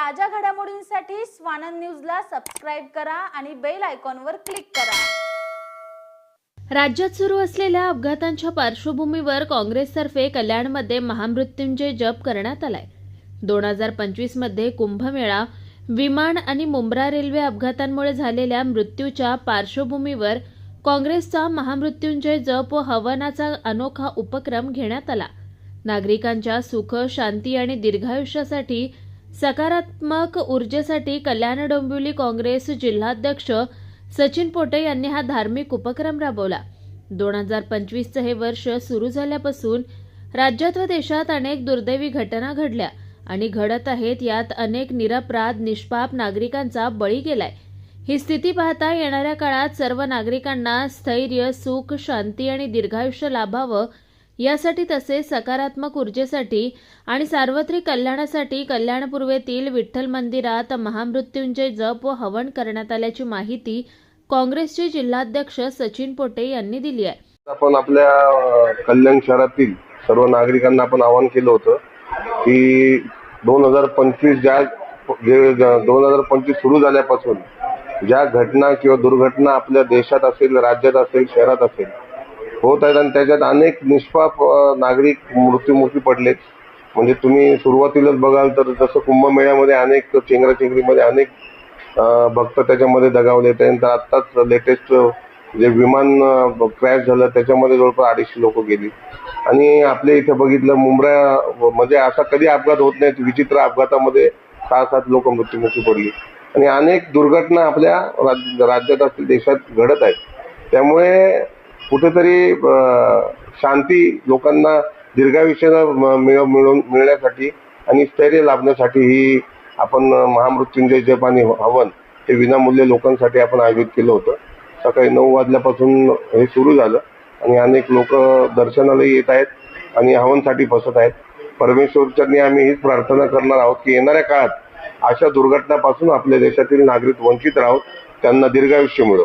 ताज्या घडामोडींसाठी स्वानंद न्यूजला सबस्क्राईब करा आणि बेल आयकॉनवर क्लिक करा. राज्यात सुरू असलेल्या अपघातांच्या पार्श्वभूमीवर काँग्रेसतर्फे कल्याणमध्ये महामृत्युंजय जप करण्यात आलाय. दोन हजार पंचवीसमध्ये कुंभमेळा विमान आणि मुंब्रा रेल्वे अपघातांमुळे झालेल्या मृत्यूच्या पार्श्वभूमीवर काँग्रेसचा महामृत्युंजय जप व हवनाचा अनोखा उपक्रम घेण्यात आला. नागरिकांच्या सुख शांती आणि दीर्घायुष्यासाठी सकारात्मक ऊर्जेसाठी कल्याण डोंबिवली काँग्रेस जिल्हाध्यक्ष सचिन पोटे यांनी हा धार्मिक उपक्रम राबवला. दोन हजार पंचवीसचं हे वर्ष सुरू झाल्यापासून राज्यात व देशात अनेक दुर्दैवी घटना घडल्या आणि घडत आहेत यात अनेक निरपराध निष्पाप नागरिकांचा बळी गेलाय. ही स्थिती पाहता येणाऱ्या काळात सर्व नागरिकांना स्थैर्य सुख शांती आणि दीर्घायुष्य लाभावं यासाठी तसेच सकारात्मक ऊर्जेसाठी आणि सार्वत्रिक कल्याणासाठी कल्याणपूर्वेतील विठ्ठल मंदिरात महामृत्युंजय जप व हवन करण्यात आल्याची माहिती काँग्रेसचे जिल्हाध्यक्ष सचिन पोटे यांनी दिली आहे. आपण आपल्या कल्याण शहरातील सर्व नागरिकांना आपण आवाहन केलं होतं की दोन हजार पंचवीस ज्या जे दोन हजार पंचवीस सुरू झाल्यापासून ज्या घटना किंवा दुर्घटना आपल्या देशात असेल राज्यात असेल शहरात असेल होत आहेत आणि त्याच्यात अनेक निष्पाप नागरिक मृत्युमुखी पडलेत. म्हणजे तुम्ही सुरुवातीलाच बघाल तर जसं कुंभमेळ्यामध्ये अनेक चेंगराचेंगरीमध्ये अनेक भक्त त्याच्यामध्ये दगावले त्यानंतर आत्ताच लेटेस्ट जे विमान क्रॅश झालं त्याच्यामध्ये जवळपास अडीचशे लोक गेली. आणि आपल्या इथे बघितलं मुंब्रा म्हणजे असा कधी अपघात होत नाही विचित्र अपघातामध्ये सहा सात लोक मृत्युमुखी पडली. आणि अनेक दुर्घटना आपल्या राज्यात असतील देशात घडत आहेत. त्यामुळे कुठेतरी शांती लोकांना दीर्घायुष्य म- मिळ- मिळून मिळण्यासाठी आणि स्थैर्य लाभण्यासाठी ही आपण महामृत्युंजय जप आणि हवन हे विनामूल्य लोकांसाठी आपण आयोजित केलं होतं. सकाळी नऊ वाजल्यापासून हे सुरू झालं आणि अनेक लोक दर्शनालाही येत आहेत आणि हवनसाठी बसत आहेत. परमेश्वरच्यांनी आम्ही हीच प्रार्थना करणार आहोत की येणाऱ्या काळात अशा दुर्घटनापासून आपल्या देशातील नागरिक वंचित राहोत त्यांना दीर्घायुष्य मिळो.